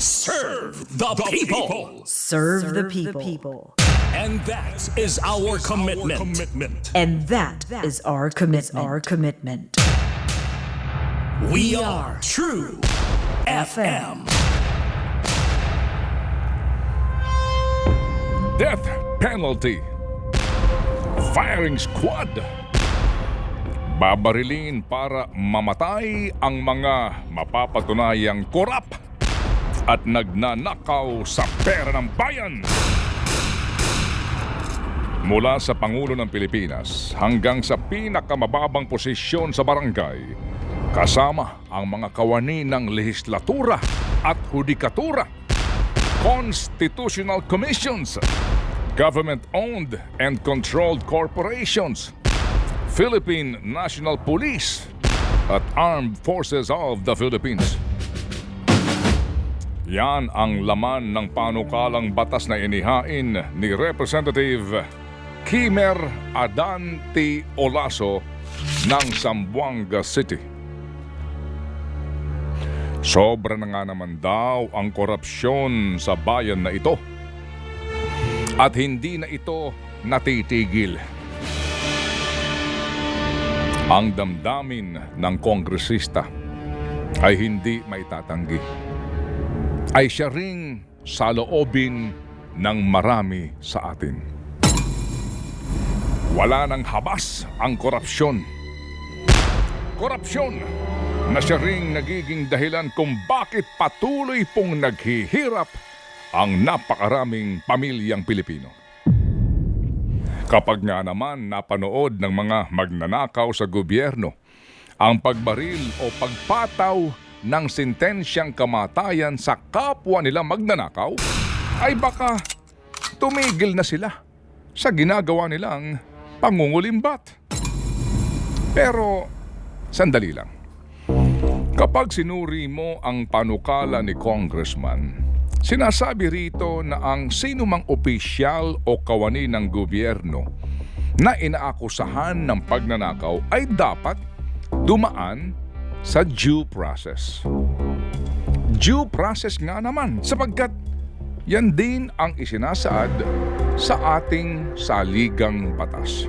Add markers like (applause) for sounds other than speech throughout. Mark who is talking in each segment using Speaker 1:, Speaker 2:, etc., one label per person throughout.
Speaker 1: Serve the people.
Speaker 2: Serve the people.
Speaker 1: And that is our commitment.
Speaker 2: And that is our commitment. Our commitment.
Speaker 1: We are True FM.
Speaker 3: Death penalty. Firing squad. Babarilin para mamatay ang mga mapapatunayang korap at nagnanakaw sa pera ng bayan. Mula sa Pangulo ng Pilipinas hanggang sa pinakamababang posisyon sa barangay, kasama ang mga kawani ng lehislatura at hudikatura, constitutional commissions, government-owned and controlled corporations, Philippine National Police, at Armed Forces of the Philippines. Yan ang laman ng panukalang batas na inihain ni Representative Kimer Adanti Olaso ng Zamboanga City. Sobra na nga naman daw ang korupsyon sa bayan na ito. At hindi na ito natitigil. Ang damdamin ng kongresista ay hindi maitatanggi. Ay siya ring saloobin ng marami sa atin. Wala nang habas ang korupsyon. Korupsyon na siya ring nagiging dahilan kung bakit patuloy pong naghihirap ang napakaraming pamilyang Pilipino. Kapag nga naman napanood ng mga magnanakaw sa gobyerno ang pagbaril o pagpataw ng sentensyang kamatayan sa kapwa nila magnanakaw, ay baka tumigil na sila sa ginagawa nilang pangungulimbat. Pero sandali lang. Kapag sinuri mo ang panukala ni Congressman, sinasabi rito na ang sino mang opisyal o kawani ng gobyerno na inaakusahan ng pagnanakaw ay dapat dumaan sa due process. Due process nga naman sapagkat yan din ang isinasaad sa ating saligang batas.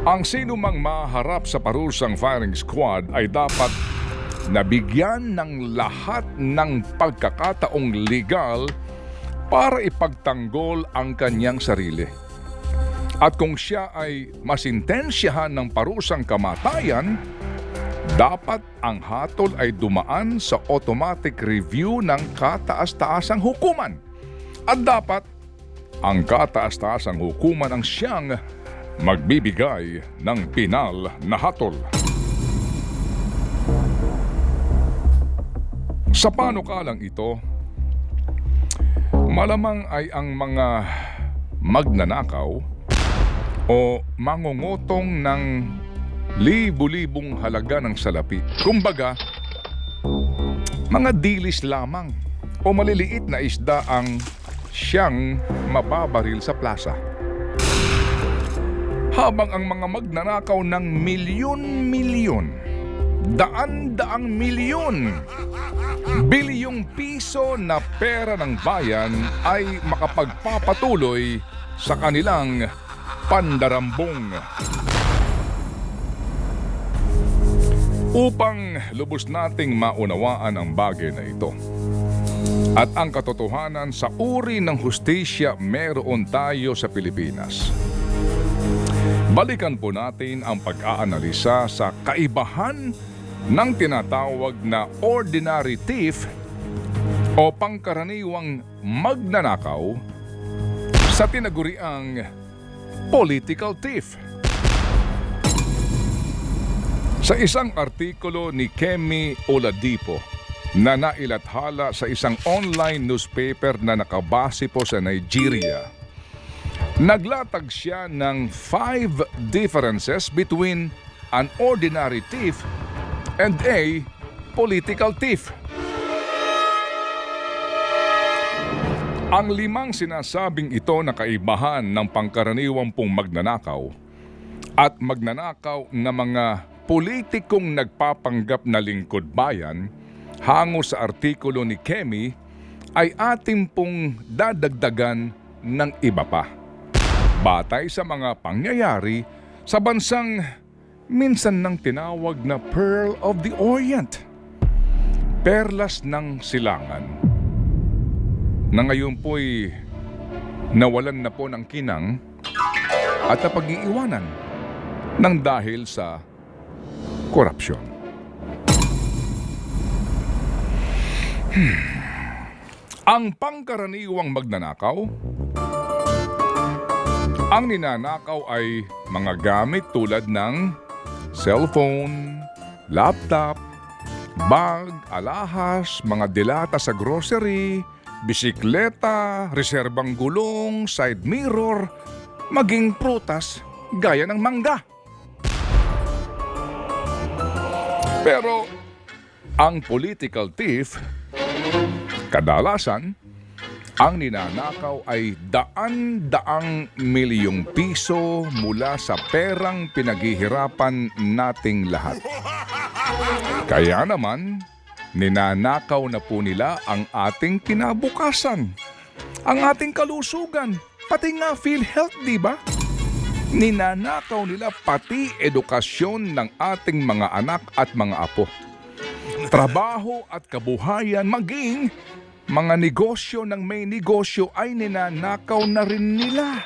Speaker 3: Ang sino mang maharap sa parusang firing squad ay dapat nabigyan ng lahat ng pagkakataong legal para ipagtanggol ang kanyang sarili. At kung siya ay masintensyahan ng parusang kamatayan, dapat ang hatol ay dumaan sa automatic review ng kataas-taasang hukuman. At dapat ang kataas-taasang hukuman ang siyang magbibigay ng pinal na hatol. Sa panukalang ito, malamang ay ang mga magnanakaw o mangungutong ng libu-libong halaga ng salapi. Kumbaga, mga dilis lamang o maliliit na isda ang siyang mababaril sa plaza. Habang ang mga magnanakaw ng milyon-milyon, daan-daang milyon, bilyong piso na pera ng bayan ay makapagpapatuloy sa kanilang pandarambong. Upang lubos nating maunawaan ang bagay na ito at ang katotohanan sa uri ng hustisya meron tayo sa Pilipinas. Balikan po natin ang pag-aanalisa sa kaibahan ng tinatawag na ordinary thief o pangkaraniwang magnanakaw sa tinaguriang political thief. Sa isang artikulo ni Kemi Oladipo na nailathala sa isang online newspaper na nakabase po sa Nigeria, naglatag siya ng five differences between an ordinary thief and a political thief. Ang limang sinasabing ito na kaibahan ng pangkaraniwang pong magnanakaw at magnanakaw na mga politikong nagpapanggap na lingkod bayan hango sa artikulo ni Kemi ay ating pong dadagdagan ng iba pa. Batay sa mga pangyayari sa bansang minsan nang tinawag na Pearl of the Orient. Perlas ng silangan. Na ngayon po'y nawalan na po ng kinang at napag-iiwanan ng dahil sa korupsyon. Hmm. Ang pangkaraniwang magnanakaw, ang ninanakaw ay mga gamit tulad ng cellphone, laptop, bag, alahas, mga dilata sa grocery, bisikleta, reserbang gulong, side mirror, maging prutas gaya ng mangga. Pero ang political thief, kadalasan, ang ninanakaw ay daan-daang milyong piso mula sa perang pinaghihirapan nating lahat. Kaya naman, ninanakaw na po nila ang ating kinabukasan, ang ating kalusugan, pati nga PhilHealth, di ba? Ninanakaw nila pati edukasyon ng ating mga anak at mga apo. Trabaho at kabuhayan maging mga negosyo ng may negosyo ay ninanakaw na rin nila.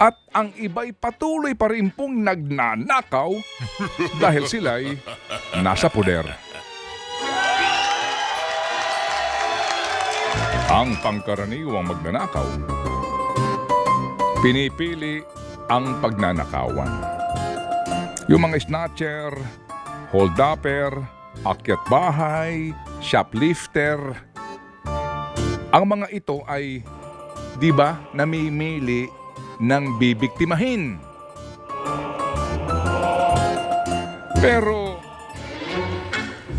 Speaker 3: At ang iba'y patuloy pa rin pong nagnanakaw (laughs) dahil sila'y nasa poder. Ang pangkaraniwang magnanakaw, pinipili ang pagnanakawan. Yung mga snatcher, hold-upper, akyat bahay, shoplifter, ang mga ito ay, di ba, namimili ng bibiktimahin. Pero,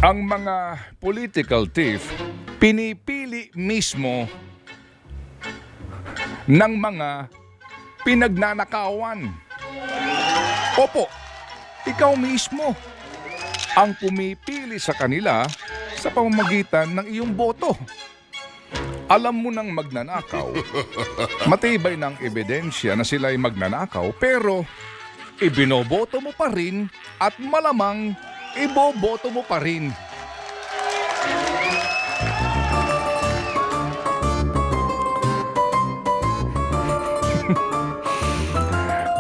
Speaker 3: ang mga political thief, pinipili mismo ng mga pinagnanakawan. Opo, ikaw mismo ang pumipili sa kanila sa pamamagitan ng iyong boto. Alam mo nang magnanakaw, (laughs) matibay ng ebidensya na sila'y magnanakaw pero ibinoboto mo pa rin at malamang iboboto mo pa rin.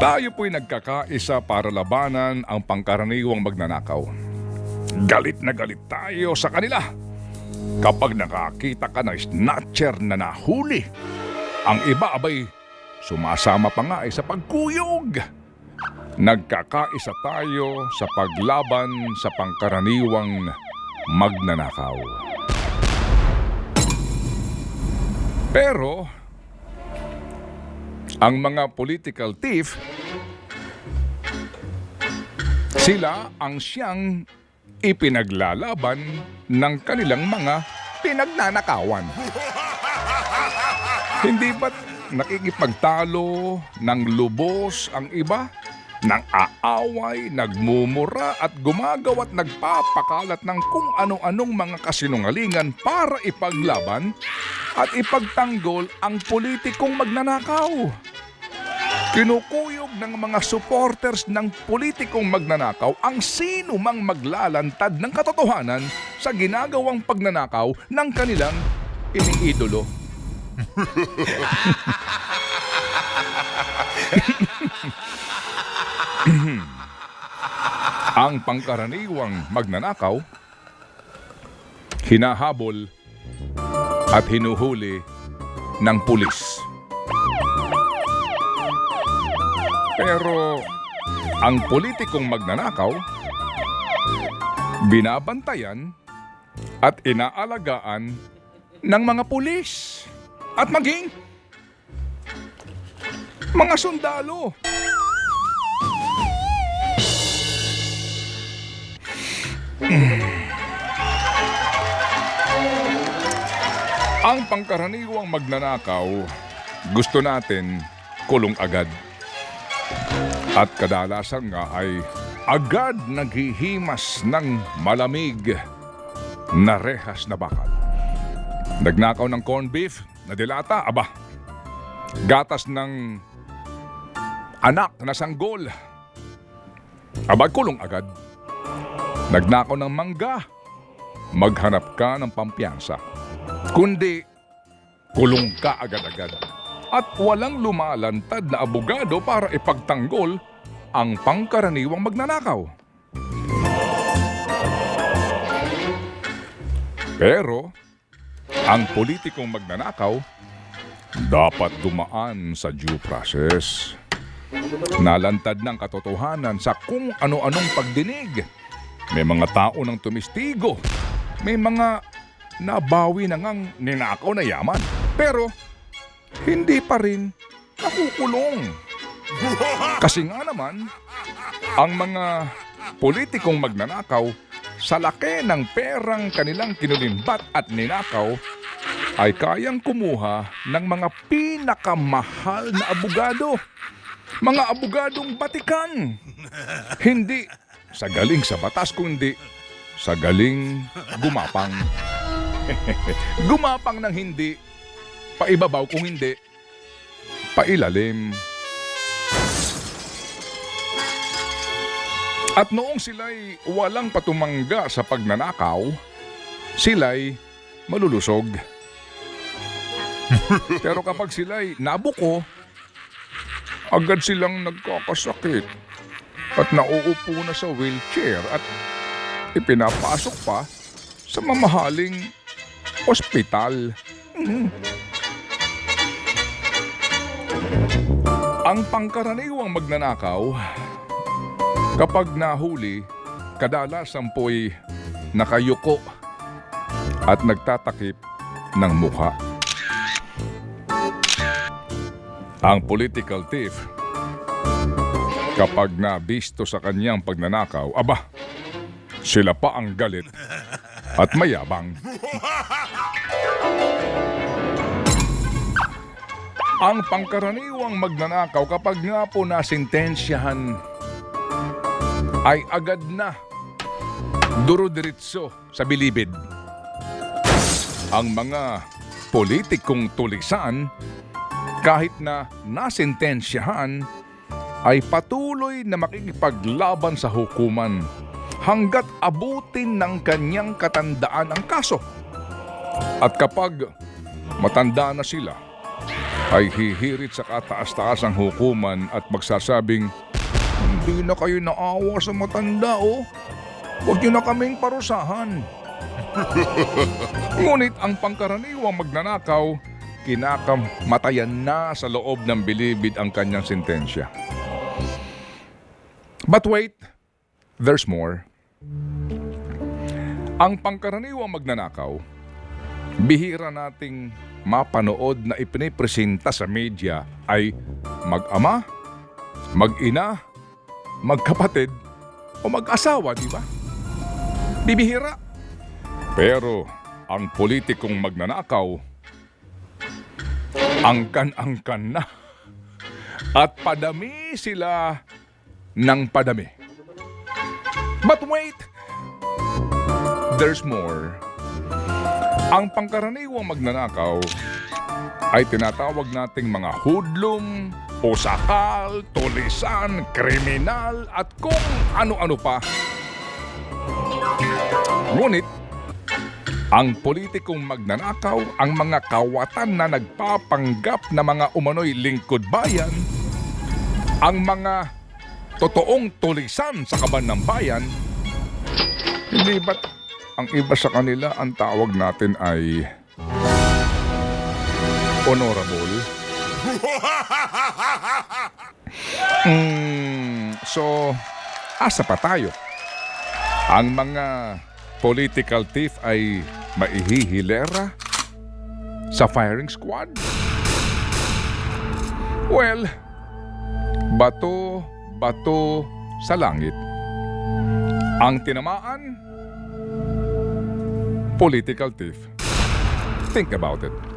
Speaker 3: Tayo po'y nagkakaisa para labanan ang pangkaraniwang magnanakaw. Galit na galit tayo sa kanila. Kapag nakakita ka ng snatcher na nahuli, ang iba abay sumasama pa nga ay sa pagkuyog. Nagkakaisa tayo sa paglaban sa pangkaraniwang magnanakaw. Pero, ang mga political thief, sila ang siyang ipinaglalaban ng kanilang mga pinagnanakawan. (laughs) Hindi ba't nakikipagtalo ng lubos ang iba? Nang aaway, nagmumura at gumagawa at nagpapakalat ng kung ano-anong mga kasinungalingan para ipaglaban at ipagtanggol ang politikong magnanakaw. Kinukuyog ng mga supporters ng politikong magnanakaw ang sino mang maglalantad ng katotohanan sa ginagawang pagnanakaw ng kanilang iniidolo. (laughs) ang pangkaraniwang magnanakaw, hinahabol at hinuhuli ng pulis. Pero ang politikong magnanakaw, binabantayan at inaalagaan ng mga pulis at maging mga sundalo. Ang pangkaraniwang magnanakaw, gusto natin kulong agad. At kadalasan nga ay agad naghihimas ng malamig na rehas na bakal. Nagnakaw ng corned beef na dilata, aba. Gatas ng anak na sanggol. Aba, kulong agad. Nagnakaw ng mangga. Maghanap ka ng pampiyansa. Kundi, kulong ka agad-agad. At walang lumalantad na abogado para ipagtanggol ang pangkaraniwang magnanakaw. Pero, ang politikong magnanakaw dapat dumaan sa due process. Nalantad ng katotohanan sa kung ano-anong pagdinig. May mga tao ng tumistigo. May mga nabawi na ngang ninakaw na yaman. Pero, hindi pa rin nakukulong. Kasi nga naman, ang mga politikong magnanakaw sa laki ng perang kanilang kinulimbat at ninakaw ay kayang kumuha ng mga pinakamahal na abogado. Mga abogadong batikan. Hindi sa galing sa batas kundi sa galing gumapang. (laughs) gumapang ng hindi, paibabaw kung hindi, pailalim. At noong sila'y walang patumangga sa pagnanakaw, sila'y malulusog. (laughs) Pero kapag sila'y nabuko, agad silang nagkakasakit at nauupo na sa wheelchair at ipinapasok pa sa mamahaling ospital. Mhm. Ang pangkaraniwang magnanakaw, kapag nahuli, kadalasan po'y nakayuko at nagtatakip ng mukha. Ang political thief, kapag nabisto sa kanyang pagnanakaw, aba, sila pa ang galit at mayabang. (laughs) Ang pangkaraniwang magnanakaw kapag nga po nasintensyahan ay agad na duro-diritso sa bilibid. Ang mga politikong tulisan kahit na nasintensyahan ay patuloy na makikipaglaban sa hukuman hanggat abutin ng kanyang katandaan ang kaso. At kapag matanda na sila, ay hihirit sa kataas-taas ang hukuman at magsasabing, Hindi na kayo naawa sa matanda, oh. Huwag niyo na kaming parusahan. (laughs) Ngunit ang pangkaraniwang magnanakaw, kinakamatayan na sa loob ng bilibid ang kanyang sentensya. But wait, there's more. Ang pangkaraniwang magnanakaw, bihira nating mapanood na ipinipresenta sa media ay mag-ama, mag-ina, magkapatid, o mag-asawa, di ba? Bibihira. Pero ang politikong magnanakaw, angkan-angkan na. At padami sila ng padami. But wait, there's more. Ang pangkaraniwang magnanakaw ay tinatawag nating mga hudlum, o sakal, tulisan, kriminal at kung ano-ano pa. Ngunit, ang politikong magnanakaw, ang mga kawatan na nagpapanggap na mga umano'y lingkod bayan, ang mga totoong tulisan sa kaban ng bayan, hindi ba't ang iba sa kanila ang tawag natin ay honorable? (laughs) Mm, so, asa pa tayo? Ang mga political thief ay maihihilera sa firing squad? Well, bato, bato sa langit. Ang tinamaan, political thief. Think about it.